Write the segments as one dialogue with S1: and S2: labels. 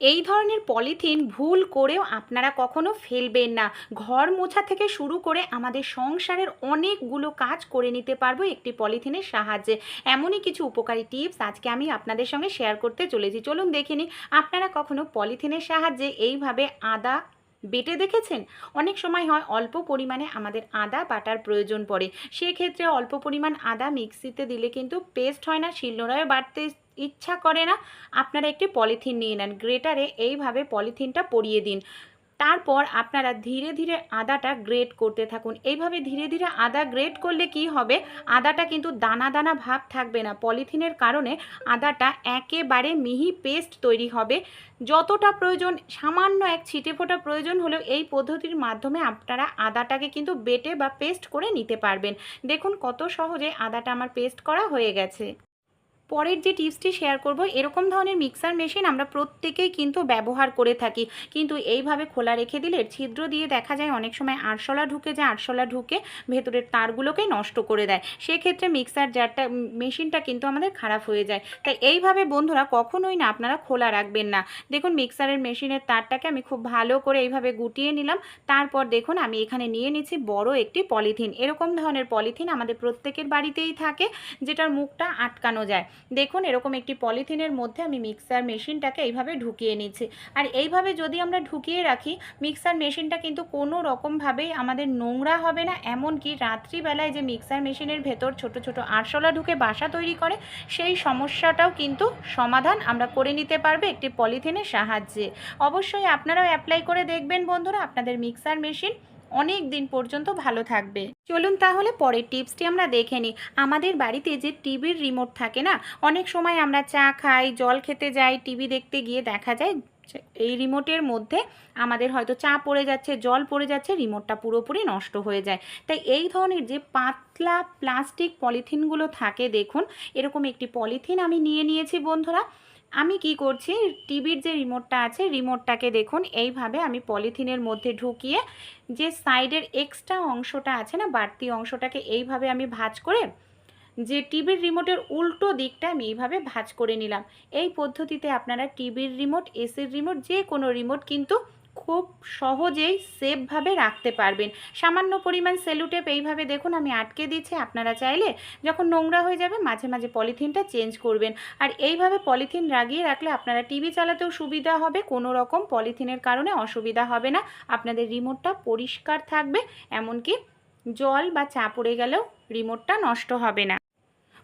S1: এই ধরনের পলিথিন ভুল করেও আপনারা কখনো ফেলবেন না। ঘর মোছা থেকে শুরু করে আমাদের সংসারের অনেকগুলো কাজ করে নিতে পারব একটি পলিথিনের সাহায্যে। এমনই কিছু উপকারী টিপস আজকে আমি আপনাদের সঙ্গে শেয়ার করতে চলেছি। চলুন দেখে নিই, আপনারা কখনো পলিথিনের সাহায্যে এইভাবে আদা বেটে দেখেছেন? অনেক সময় হয় অল্প পরিমাণে আমাদের আদা বাটার প্রয়োজন পড়ে। সেক্ষেত্রে অল্প পরিমাণ আদা মিক্সিতে দিলে কিন্তু পেস্ট হয় না শিলনোড়ায় বাটতে ইচ্ছা করে না, আপনারা একটি পলিথিন নিয়ে নেন। গ্রেটারে এইভাবে পলিথিনটা পরিয়ে দিন। তারপর আপনারা ধীরে ধীরে আদাটা গ্রেট করতে থাকুন। এইভাবে ধীরে ধীরে আদা গ্রেট করলে কি হবে? আদাটা কিন্তু দানা দানা ভাব থাকবে না। পলিথিনের কারণে আদাটা একেবারে মিহি পেস্ট তৈরি হবে। যতটা প্রয়োজন, সামান্য এক ছিটে ফোটা প্রয়োজন হলেও এই পদ্ধতির মাধ্যমে আপনারা আদাটাকে কিন্তু বেটে বা পেস্ট করে নিতে পারবেন। দেখুন কত সহজে আদাটা আমার পেস্ট করা হয়ে গেছে। পরের যে টিপসটি শেয়ার করব, এরকম ধরনের মিক্সার মেশিন আমরা প্রত্যেকেই কিন্তু ব্যবহার করে থাকি। কিন্তু এইভাবে খোলা রেখে দিলে ছিদ্র দিয়ে দেখা যায় অনেক সময় আরশোলা ঢুকে যায়, আরশোলা ঢুকে ভেতরের তারগুলোকে নষ্ট করে দেয়। সেক্ষেত্রে মিক্সার জারটা মেশিনটা কিন্তু আমাদের খারাপ হয়ে যায়। তাই এইভাবে বন্ধুরা কখনোই না আপনারা খোলা রাখবেন না। দেখুন মিক্সারের মেশিনের তারটাকে আমি খুব ভালো করে এইভাবে গুটিয়ে নিলাম। তারপর দেখুন, আমি এখানে নিয়ে নিচ্ছি বড় একটি পলিথিন এরকম ধরনের পলিথিন আমাদের প্রত্যেকের বাড়িতেই থাকে, যেটার মুখটা আটকানো যায়। দেখুন, এরকম একটি পলিথিনের মধ্যে আমি মিক্সার মেশিনটাকে এইভাবে ঢুকিয়ে নিচ্ছি। আর এইভাবে যদি আমরা ঢুকিয়ে রাখি, মিক্সার মেশিনটা কিন্তু কোনো রকমভাবেই আমাদের নোংরা হবে না। এমনকি রাত্রিবেলায় যে মিক্সার মেশিনের ভেতর ছোট ছোট আরশোলা ঢুকে বাসা তৈরি করে, সেই সমস্যাটাও কিন্তু সমাধান আমরা করে নিতে পারবে একটি পলিথিনের সাহায্যে। অবশ্যই আপনারাও অ্যাপ্লাই করে দেখবেন বন্ধুরা। আপনাদের মিক্সার মেশিন অনেক দিন পর্যন্ত ভালো থাকবে। চলুন তাহলে পরের টিপসটি আমরা দেখে নিই। আমাদের বাড়িতে যে টিভির রিমোট থাকে না, অনেক সময় আমরা চা খাই, জল খেতে যাই, টিভি দেখতে গিয়ে দেখা যায় এই রিমোটের মধ্যে আমাদের হয়তো চা পড়ে যাচ্ছে, জল পড়ে যাচ্ছে রিমোটটা পুরোপুরি নষ্ট হয়ে যায়। তাই এই ধরনের যে পাতলা প্লাস্টিক পলিথিনগুলো থাকে, দেখুন, এরকম একটি পলিথিন আমি নিয়ে নিয়েছি বন্ধুরা। আমি কি করছি? টিভির যে রিমোটটা আছে, রিমোটটাকে দেখুন। এইভাবে আমি পলিথিনের মধ্যে ঢুকিয়ে যে সাইডের এক্সট্রা অংশটা আছে না, বাড়তি অংশটাকে এইভাবে আমি ভাঁজ করে যে টিভির রিমোটের উল্টো দিকটা আমি এইভাবে ভাঁজ করে নিলাম। এই পদ্ধতিতে আপনারা টিভির রিমোট, এসির রিমোট, যে কোনো রিমোট কিন্তু খুব সহজেই সেফভাবে রাখতে পারবেন। সামান্য পরিমাণ সেলুটেপ এইভাবে দেখুন, আমি আটকে দিচ্ছি আপনারা চাইলে যখন নোংরা হয়ে যাবে, মাঝে মাঝে পলিথিনটা চেঞ্জ করবেন। আর এইভাবে পলিথিন লাগিয়ে রাখলে আপনারা টিভি চালাতেও সুবিধা হবে। কোনো রকম পলিথিনের কারণে অসুবিধা হবে না। আপনাদের রিমোটটা পরিষ্কার থাকবে, এমনকি জল বা চা পড়ে গেলেও রিমোটটা নষ্ট হবে না।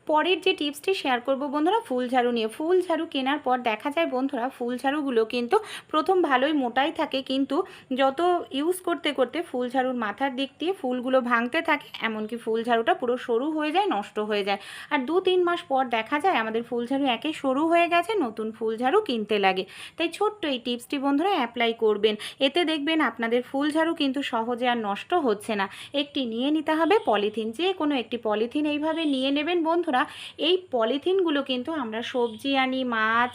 S1: পরের যে টিপসটি শেয়ার করব বন্ধুরা, ফুল ঝাড়ু নিয়ে। ফুল ঝাড়ু কেনার পর দেখা যায় বন্ধুরা, ফুল ঝাড়ুগুলো কিন্তু প্রথম ভালোই মোটাই থাকে, কিন্তু যত ইউজ করতে করতে ফুল ঝাড়ুর মাথার দিক দিয়ে ফুলগুলো ভাঙতে থাকে, এমনকি ফুল ঝাড়ুটা পুরো সরু হয়ে যায়, নষ্ট হয়ে যায়। আর দু তিন মাস পর দেখা যায় আমাদের ফুল ঝাড়ু একে সরু হয়ে গেছে, নতুন ফুল ঝাড়ু কিনতে লাগে। তাই ছোট্ট এই টিপসটি বন্ধুরা অ্যাপ্লাই করবেন। এতে দেখবেন আপনাদের ফুল ঝাড়ু কিন্তু সহজে আর নষ্ট হচ্ছে না। একটি নিয়ে নিতে হবে পলিথিন যে কোনো একটি পলিথিন এইভাবে নিয়ে নেবেন বন্ধুরা। এই পলিথিনগুলো কিন্তু আমরা সবজি আনি, মাছ,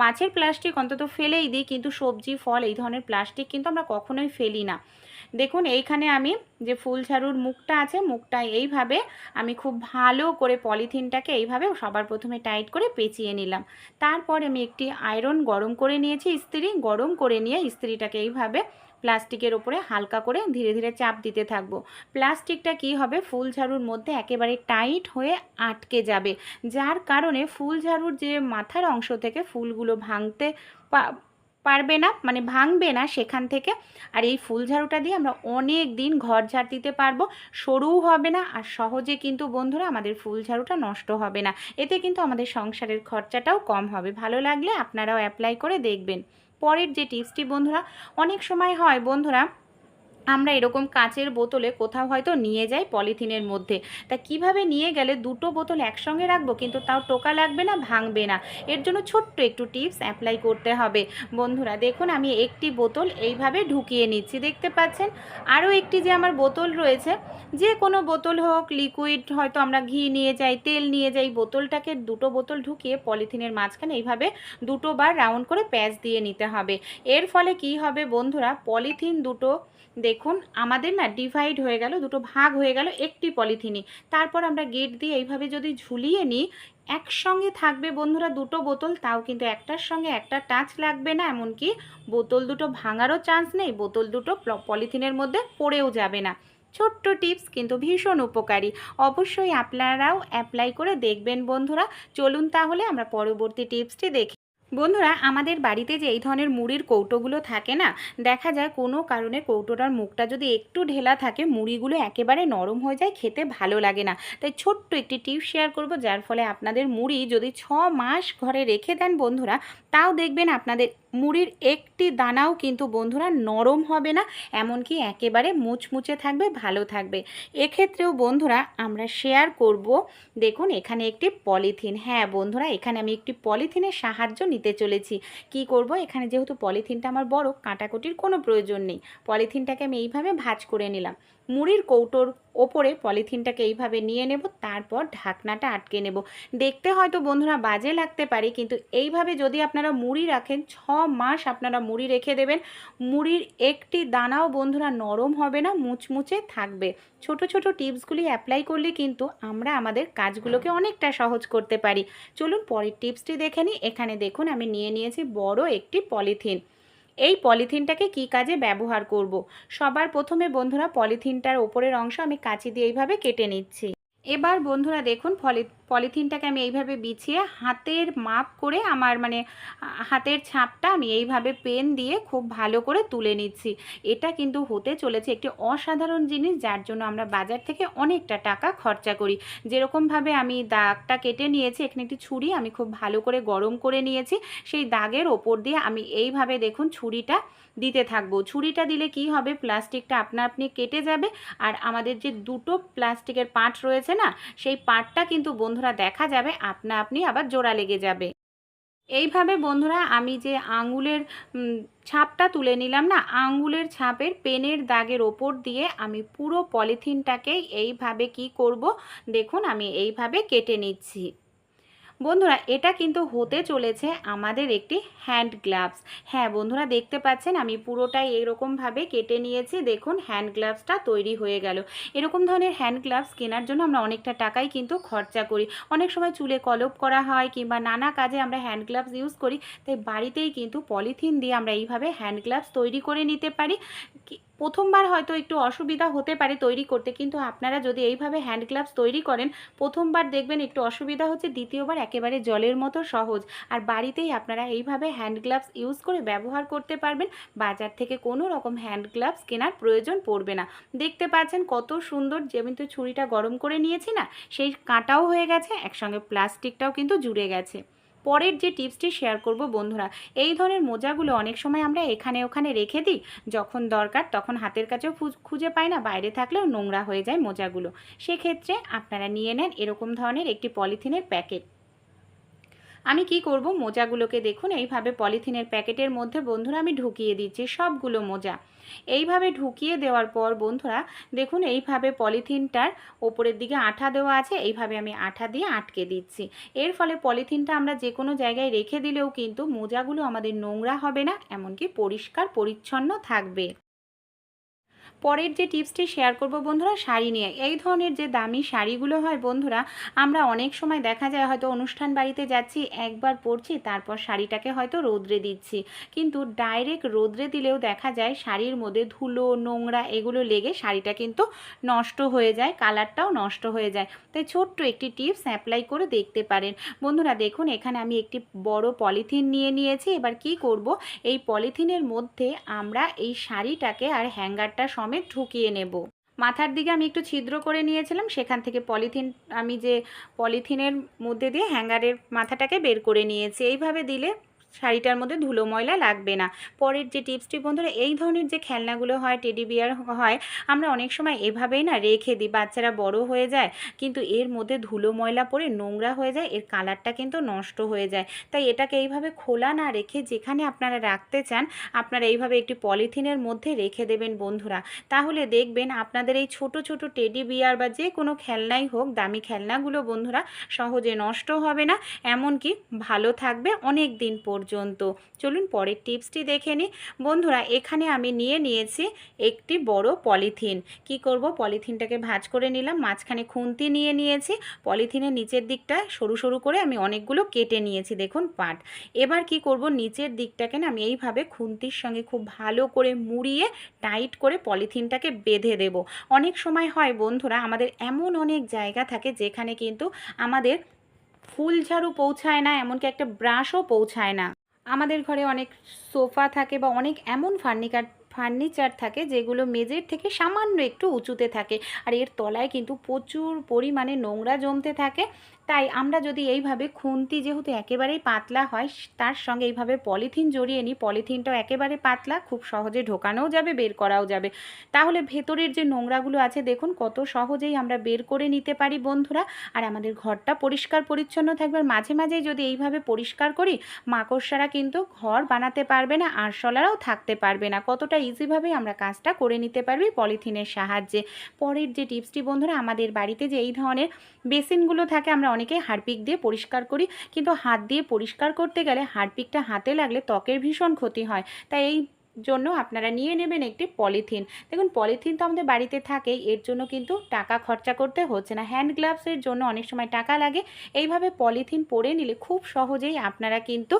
S1: মাছের প্লাস্টিক অন্তত ফেলেই দিই, কিন্তু সবজি, ফল এই ধরনের প্লাস্টিক কিন্তু আমরা কখনোই ফেলি না। দেখুন, এইখানে আমি যে ফুল ঝাড়ুর মুখটা আছে, মুখটা এইভাবে আমি খুব ভালো করে পলিথিনটাকে এইভাবে সবার প্রথমে টাইট করে পেঁচিয়ে নিলাম। তারপর আমি একটি আয়রন গরম করে নিয়েছি, ইস্ত্রি গরম করে নিয়ে ইস্ত্রিটাকে এইভাবে প্লাস্টিকের ওপরে হালকা করে ধীরে ধীরে চাপ দিতে থাকব। প্লাস্টিকটা কি হবে? ফুল ঝাড়ুর মধ্যে একেবারে টাইট হয়ে আটকে যাবে, যার কারণে ফুল ঝাড়ুর যে মাথার অংশ থেকে ফুলগুলো ভাঙতে পারবে না মানে ভাঙবে না সেখান থেকে। আর এই ফুল ঝাড়ুটা দিয়ে আমরা অনেক দিন ঘর ঝাড় দিতে পারব, সরুও হবে না, আর সহজে কিন্তু বন্ধুরা আমাদের ফুল ঝাড়ুটা নষ্ট হবে না। এতে কিন্তু আমাদের সংসারের খরচাটাও কম হবে। ভালো লাগলে আপনারাও অ্যাপ্লাই করে দেখবেন। পরের যে টিপসটি বন্ধুরা অনেক সময় হয় বন্ধুরা আমরা এরকম কাঁচের বোতলে কোথাও হয়তো নিয়ে যাই পলিথিনের মধ্যে। তা কীভাবে নিয়ে গেলে দুটো বোতল একসঙ্গে রাখব? কিন্তু তাও টোকা লাগবে না, ভাঙবে না। এর জন্য ছোট্ট একটু টিপস অ্যাপ্লাই করতে হবে। বন্ধুরা, দেখুন আমি একটি বোতল এইভাবে ঢুকিয়ে নিচ্ছি। দেখতে পাচ্ছেন? আরও একটি যে আমার বোতল রয়েছে, যে কোনো বোতল হোক, লিকুইড, হয়তো আমরা ঘি নিয়ে যাই, তেল নিয়ে যাই, বোতলটাকে দুটো বোতল ঢুকিয়ে পলিথিনের মাঝখানে এইভাবে দুটো বার রাউন্ড করে প্যাচ দিয়ে নিতে হবে। এর ফলে কি হবে বন্ধুরা, পলিথিন দুটো দেখুন, আমাদের না ডিভাইড হয়ে গেল, দুটো ভাগ হয়ে গেল একটি পলিথিনই তারপর আমরা গেট দিয়ে এইভাবে যদি ঝুলিয়ে নিই, একসঙ্গে থাকবে বন্ধুরা দুটো বোতল, তাও কিন্তু একটার সঙ্গে একটা টাচ লাগবে না, এমনকি বোতল দুটো ভাঙারও চান্স নেই, বোতল দুটো পলিথিনের মধ্যে পড়েও যাবে না। ছোট্ট টিপস কিন্তু ভীষণ উপকারী। অবশ্যই আপনারাও অ্যাপ্লাই করে দেখবেন বন্ধুরা। চলুন তাহলে আমরা পরবর্তী টিপসটি দেখি বন্ধুরা, আমাদের বাড়িতে যে এই ধরনের মুড়ির কৌটোগুলো থাকে না, দেখা যায় কোনো কারণে কৌটোটার মুখটা যদি একটু ঢেলা থাকে, মুড়িগুলো একেবারে নরম হয়ে যায়, খেতে ভালো লাগে না। তাই ছোট্ট একটি টিপ শেয়ার করব, যার ফলে আপনাদের মুড়ি যদি ছ মাস ঘরে রেখে দেন বন্ধুরা, তাও দেখবেন আপনাদের মুড়ির একটি দানাও কিন্তু বন্ধুরা নরম হবে না, এমনকি একেবারে মুচমুচে থাকবে, ভালো থাকবে। এক্ষেত্রেও বন্ধুরা আমরা শেয়ার করব, দেখুন এখানে একটি পলিথিন। হ্যাঁ বন্ধুরা, এখানে আমি একটি পলিথিনের সাহায্য নিতে চলেছি। কি করব? এখানে যেহেতু পলিথিনটা আমার বড়, কাটাকুটির কোনো প্রয়োজন নেই। পলিথিনটাকে আমি এইভাবে ভাঁজ করে নিলাম। মুড়ির কৌটোর ওপরে পলিথিনটাকে এইভাবে নিয়ে নেব, তারপর ঢাকনাটা আটকে নেব। দেখতে হয়তো বন্ধুরা বাজে লাগতে পারে, কিন্তু এইভাবে যদি আপনারা মুড়ি রাখেন, ছ মাস আপনারা মুড়ি রেখে দেবেন। মুড়ির একটি দানাও বন্ধুরা নরম হবে না, মুচমুচে থাকবে। ছোট ছোট টিপসগুলি অ্যাপ্লাই করলে কিন্তু আমরা আমাদের কাজগুলোকে অনেকটা সহজ করতে পারি। চলুন পরের টিপসটি দেখে নিই। এখানে দেখুন, আমি নিয়ে নিয়েছি বড় একটি পলিথিন। এই পলিথিনটাকে কি কাজে ব্যবহার করব। সবার প্রথমে বন্ধুরা পলিথিনটার ওপরের অংশ আমি কাঁচি দিয়ে এইভাবে কেটে নিচ্ছি এবার বন্ধুরা দেখুন পলি পলিথিনটাকে আমি এইভাবে বিছিয়ে হাতের মাপ করে আমার মানে হাতের ছাপটা আমি এইভাবে পেন দিয়ে খুব ভালো করে তুলে নিচ্ছি। এটা কিন্তু হতে চলেছে একটি অসাধারণ জিনিস যার জন্য আমরা বাজার থেকে অনেকটা টাকা খরচা করি। যেরকমভাবে আমি দাগটা কেটে নিয়েছি, এখানে একটি ছুরি আমি খুব ভালো করে গরম করে নিয়েছি, সেই দাগের ওপর দিয়ে আমি এইভাবে দেখুন ছুরিটা দিতে থাকব। ছুরিটা দিলে কি হবে? প্লাস্টিকটা আপনা আপনি কেটে যাবে। আর আমাদের যে দুটো প্লাস্টিকের পাট রয়েছে না, সেই পাটটা কিন্তু বন্ধুরা, দেখা যাবে আপনা আপনি আবার জোড়া লেগে যাবে। এইভাবে বন্ধুরা, আমি যে আঙুলের ছাপটা তুলে নিলাম না, আঙুলের ছাপের পেনের দাগের ওপর দিয়ে আমি পুরো পলিথিনটাকে এইভাবে কি করব? দেখুন, আমি এইভাবে কেটে নিচ্ছি। বন্ধুরা, এটা কিন্তু হতে চলেছে আমাদের একটি হ্যান্ড গ্লাভস হ্যাঁ বন্ধুরা, দেখতে পাচ্ছেন, আমি পুরোটাই এরকমভাবে কেটে নিয়েছি। দেখুন হ্যান্ড গ্লাভসটা তৈরি হয়ে গেল। এরকম ধরনের হ্যান্ড গ্লাভস কেনার জন্য আমরা অনেকটা টাকাই কিন্তু খরচা করি। অনেক সময় চুলে কলপ করা হয় কিংবা নানা কাজে আমরা হ্যান্ড গ্লাভস ইউজ করি, তাই বাড়িতেই কিন্তু পলিথিন দিয়ে আমরা এইভাবে হ্যান্ড গ্লাভস তৈরি করে নিতে পারি। প্রথমবার হয়তো একটু অসুবিধা হতে পারে তৈরি করতে, কিন্তু আপনারা যদি এইভাবে হ্যান্ড গ্লাভস তৈরি করেন, প্রথমবার দেখবেন একটু অসুবিধা হচ্ছে, দ্বিতীয়বার একেবারে জলের মতো সহজ। আর বাড়িতেই আপনারা এইভাবে হ্যান্ড গ্লাভস ইউজ করে ব্যবহার করতে পারবেন, বাজার থেকে কোনো রকম হ্যান্ড গ্লাভস কেনার প্রয়োজন পড়বে না। দেখতে পাচ্ছেন কত সুন্দর যেমন তো ছুরিটা গরম করে নিয়েছি না, সেই কাঁটাও হয়ে গেছে, একসঙ্গে প্লাস্টিকটাও কিন্তু জুড়ে গেছে। পরের যে টিপসটি শেয়ার করব বন্ধুরা, এই ধরনের মোজাগুলো অনেক সময় আমরা এখানে ওখানে রেখে দিই, যখন দরকার তখন হাতের কাছেও খুঁজে পাই না, বাইরে থাকলেও নোংরা হয়ে যায় মোজাগুলো। সেক্ষেত্রে আপনারা নিয়ে নেন এরকম ধরনের একটি পলিথিনের প্যাকেট আমি কি করব? মোজাগুলোকে দেখুন, এইভাবে পলিথিনের প্যাকেটের মধ্যে বন্ধুরা আমি ঢুকিয়ে দিচ্ছি, সবগুলো মোজা। এইভাবে ঢুকিয়ে দেওয়ার পর বন্ধুরা, দেখুন, এইভাবে পলিথিনটার ওপরের দিকে আঠা দেওয়া আছে, এইভাবে আমি আঠা দিয়ে আটকে দিচ্ছি। এর ফলে পলিথিনটা আমরা যে কোনো জায়গায় রেখে দিলেও কিন্তু মোজাগুলো আমাদের নোংরা হবে না, এমনকি পরিষ্কার, পরিচ্ছন্ন থাকবে। পরের যে টিপসটি শেয়ার করব বন্ধুরা, শাড়ি নিয়ে। এই ধরনের যে দামি শাড়িগুলো হয় বন্ধুরা, আমরা অনেক সময় দেখা যায় হয়তো অনুষ্ঠান বাড়িতে যাচ্ছি, একবার পরছি, তারপর শাড়িটাকে হয়তো রোদ্রে দিচ্ছি। কিন্তু ডাইরেক্ট রোদ্রে দিলেও দেখা যায় শাড়ির মধ্যে ধুলো, নোংরা এগুলো লেগে শাড়িটা কিন্তু নষ্ট হয়ে যায়, কালারটাও নষ্ট হয়ে যায়। তাই ছোট্ট একটি টিপস অ্যাপ্লাই করে দেখতে পারেন। বন্ধুরা, দেখুন, এখানে আমি একটি বড় পলিথিন নিয়ে নিয়েছি। এবার কি করব? এই পলিথিনের মধ্যে আমরা এই শাড়িটাকে আর হ্যাঙ্গারটা সমেত ঢুকিয়ে নেব। মাথার দিকে আমি একটু ছিদ্র করে নিয়েছিলাম, সেখান থেকে পলিথিন, আমি যে পলিথিনের মধ্যে দিয়ে হ্যাঙ্গারের মাথাটাকে বের করে নিয়েছি। এইভাবে দিলে শাড়িটার মধ্যে ধুলো ময়লা লাগবে না। পরের যে টিপসটি বন্ধুরা, এই ধরনের যে খেলনাগুলো হয়, টেডি বিয়ার হয়, আমরা অনেক সময় এভাবেই না রেখে দিই, বাচ্চারা বড় হয়ে যায়, কিন্তু এর মধ্যে ধুলো ময়লা পড়ে নোংরা হয়ে যায়, এর কালারটা কিন্তু নষ্ট হয়ে যায়। তাই এটাকে এইভাবে খোলা না রেখে যেখানে আপনারা রাখতে চান, আপনারা এইভাবে একটি পলিথিনের মধ্যে রেখে দেবেন বন্ধুরা। তাহলে দেখবেন আপনাদের এই ছোট ছোট টেডি বিয়ার বা যে কোনো খেলনাই হোক, দামি খেলনাগুলো বন্ধুরা সহজে নষ্ট হবে না, এমনকি ভালো থাকবে অনেক দিন পর্যন্ত পর্যন্ত। চলুন পরের টিপসটি দেখে নিই। বন্ধুরা, এখানে আমি নিয়ে নিয়েছি একটি বড় পলিথিন। কি করব? পলিথিনটাকে ভাঁজ করে নিলাম, মাঝখানে খুন্তি নিয়ে নিয়েছি। পলিথিনের নিচের দিকটা সরু সরু করে আমি অনেকগুলো কেটে নিয়েছি, দেখুন পাট। এবার কি করব? নিচের দিকটাকে না আমি এইভাবে খুন্তির সঙ্গে খুব ভালো করে মুড়িয়ে টাইট করে পলিথিনটাকে বেঁধে দেব। অনেক সময় হয় বন্ধুরা, আমাদের এমন অনেক জায়গা থাকে যেখানে কিন্তু আমাদের ফুল ঝাড়ু পৌঁছায় না, এমনকি একটা ব্রাশও পৌঁছায় না। আমাদের ঘরে অনেক সোফা থাকে বা অনেক এমন ফার্নিকার, ফার্নিচার থাকে যেগুলো মেজের থেকে সামান্য একটু উঁচুতে থাকে। আর এর তলায় কিন্তু প্রচুর পরিমাণে নোংরা জমতে থাকে। তাই আমরা যদি এইভাবে খুন্তি যেহেতু একেবারেই পাতলা হয় তার সঙ্গে এইভাবে পলিথিন জড়িয়ে নিই, পলিথিনটাও একেবারে পাতলা, খুব সহজে ঢোকানোও যাবে, বের করাও যাবে। তাহলে ভেতরের যে নোংরাগুলো আছে, দেখুন কত সহজেই আমরা বের করে নিতে পারি বন্ধুরা। আর আমাদের ঘরটা পরিষ্কার পরিচ্ছন্ন থাকবে। মাঝে মাঝেই যদি এইভাবে পরিষ্কার করি, মাকড়সারা কিন্তু ঘর বানাতে পারবে না, আরশোলারাও থাকতে পারবে না। কতটা ইজিভাবেই আমরা কাজটা করে নিতে পারবি পলিথিনের সাহায্যে। পরের যে টিপসটি বন্ধুরা, আমাদের বাড়িতে যে এই ধরনের বেসিনগুলো থাকে, আমরা অনেকে হারপিক দিয়ে পরিষ্কার করি, কিন্তু হাত দিয়ে পরিষ্কার করতে গেলে হারপিকটা হাতে লাগলে ত্বকের ভীষণ ক্ষতি হয়। তাই এই জন্য আপনারা নিয়ে নেবেন একটি পলিথিন। দেখুন, পলিথিন তো আমাদের বাড়িতে থাকে, এর জন্য কিন্তু টাকা খরচা করতে হচ্ছে না। হ্যান্ড গ্লাভসের জন্য অনেক সময় টাকা লাগে। এইভাবে পলিথিন পরে নিলে খুব সহজেই আপনারা কিন্তু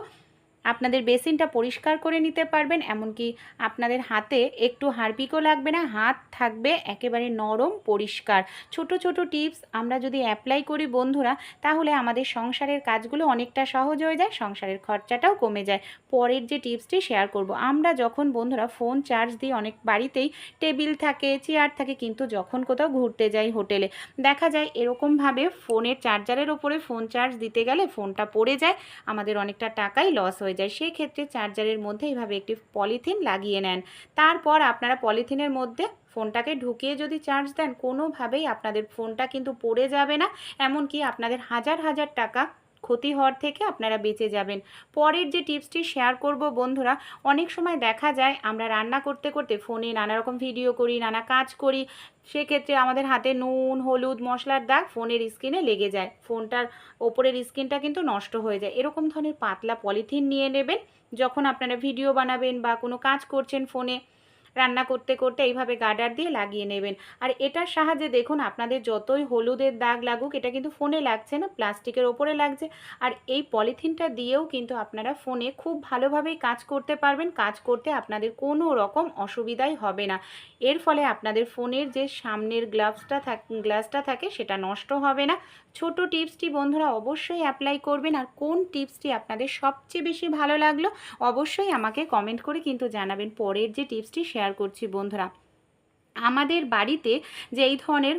S1: আপনাদের বেসিনটা পরিষ্কার করে নিতে পারবেন, এমনকি আপনাদের হাতে একটু হারপিকও লাগবে না, হাত থাকবে একেবারে নরম, পরিষ্কার। ছোট ছোট টিপস আমরা যদি অ্যাপ্লাই করি বন্ধুরা, তাহলে আমাদের সংসারের কাজগুলো অনেকটা সহজ হয়ে যায়, সংসারের খরচাটাও কমে যায়। পরের যে টিপসটি শেয়ার করব, আমরা যখন বন্ধুরা ফোন চার্জ দিই, অনেক বাড়িতেই টেবিল থাকে, চেয়ার থাকে, কিন্তু যখন কোথাও ঘুরতে যাই হোটেলে, দেখা যায় এরকমভাবে ফোনের চার্জারের ওপরে ফোন চার্জ দিতে গেলে ফোনটা পড়ে যায়, আমাদের অনেকটা টাকাই লস হয়ে যায়। সেক্ষেত্রে চার্জারের মধ্যে এইভাবে একটি পলিথিন লাগিয়ে নেন। তারপর আপনারা পলিথিনের মধ্যে ফোনটাকে ঢুকিয়ে যদি চার্জ দেন, কোনোভাবেই আপনাদের ফোনটা কিন্তু পড়ে যাবে না। এমনকি আপনাদের হাজার হাজার টাকা ক্ষতি হওয়ার থেকে আপনারা বেঁচে যাবেন। পরের যে টিপসটি শেয়ার করব বন্ধুরা, অনেক সময় দেখা যায় আমরা রান্না করতে করতে ফোনে নানা রকম ভিডিও করি, নানা কাজ করি, সেক্ষেত্রে আমাদের হাতে নুন, হলুদ, মশলার দাগ ফোনের স্ক্রিনে লেগে যায়। ফোনটার ওপরের স্ক্রিনটা কিন্তু নষ্ট হয়ে যায়। এরকম ধরনের পাতলা পলিথিন নিয়ে নেবেন, যখন আপনারা ভিডিও বানাবেন বা কোনো কাজ করছেন ফোনে। রান্না করতে করতে এইভাবে গার্ডার দিয়ে লাগিয়ে নেবেন। আর এটার সাহায্যে দেখুন, আপনাদের যতই হলুদের দাগ লাগুক, এটা কিন্তু ফোনে লাগছে না, প্লাস্টিকের ওপরে লাগছে। আর এই পলিথিনটা দিয়েও কিন্তু আপনারা ফোনে খুব ভালোভাবেই কাজ করতে পারবেন, কাজ করতে আপনাদের কোনো রকম অসুবিধাই হবে না। এর ফলে আপনাদের ফোনের যে সামনের গ্লাভসটা থাক, গ্লাসটা থাকে, সেটা নষ্ট হবে না। ছোট টিপসটি বন্ধুরা অবশ্যই অ্যাপ্লাই করবেন। আর কোন টিপসটি আপনাদের সবচেয়ে বেশি ভালো লাগল, অবশ্যই আমাকে কমেন্ট করে কিন্তু জানাবেন। পরের যে টিপসটি শেয়ার করছি বন্ধুরা। আমাদের বাড়িতে যে এই ধরনের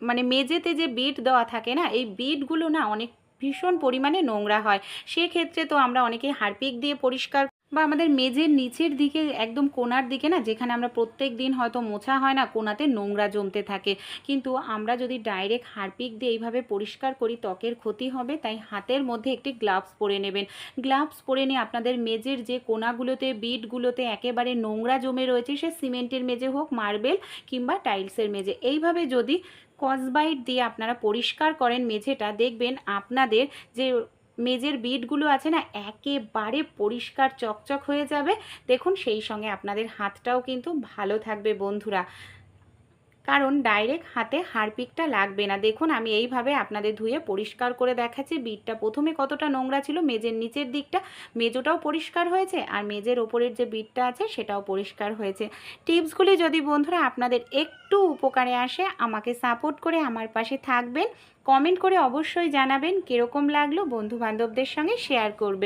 S1: মানে মেঝেতে যে বিট দেওয়া থাকে না, এই বিটগুলো না অনেক ভীষণ পরিমাণে নোংরা হয়। সেক্ষেত্রে তো আমরা অনেকে হারপিক দিয়ে পরিষ্কার বা আমাদের মেঝের নিচের দিকে, একদম কোনার দিকে না, যেখানে আমরা প্রত্যেক দিন হয়তো মোছা হয় না, কোনাতে নোংরা জমতে থাকে। কিন্তু আমরা যদি ডাইরেক্ট হারপিক দিয়ে এইভাবে পরিষ্কার করি, ত্বকের ক্ষতি হবে, তাই হাতের মধ্যে একটি গ্লাভস পরে নেবেন। গ্লাভস পরে নিয়ে আপনাদের মেঝের যে কোনাগুলোতে বিটগুলোতে একেবারে নোংরা জমে রয়েছে, সে সিমেন্টের মেঝে হোক মার্বেল কিংবা টাইলসের মেঝে। এইভাবে যদি কসবাইট দিয়ে আপনারা পরিষ্কার করেন মেঝেটা, দেখবেন আপনাদের যে মেজের বিটগুলো আছে না, একেবারে পরিষ্কার চকচক হয়ে যাবে। দেখুন, সেই সঙ্গে আপনাদের হাতটাও কিন্তু ভালো থাকবে বন্ধুরা। কারণ ডাইরেক্ট হাতে হারপিকটা লাগবে না। দেখুন, আমি এইভাবে আপনাদের ধুয়ে পরিষ্কার করে দেখাচ্ছি। বিটটা প্রথমে কতটা নোংরা ছিল, মেজের নিচের দিকটা মেজোটাও পরিষ্কার হয়েছে আর মেজের ওপরের যে বিটটা আছে, সেটাও পরিষ্কার হয়েছে। টিপসগুলি যদি বন্ধুরা আপনাদের একটু উপকারে আসে, আমাকে সাপোর্ট করে আমার পাশে থাকবেন। কমেন্ট করে অবশ্যই জানাবেন কীরকম লাগল বন্ধু বান্ধবদের সঙ্গে শেয়ার করবে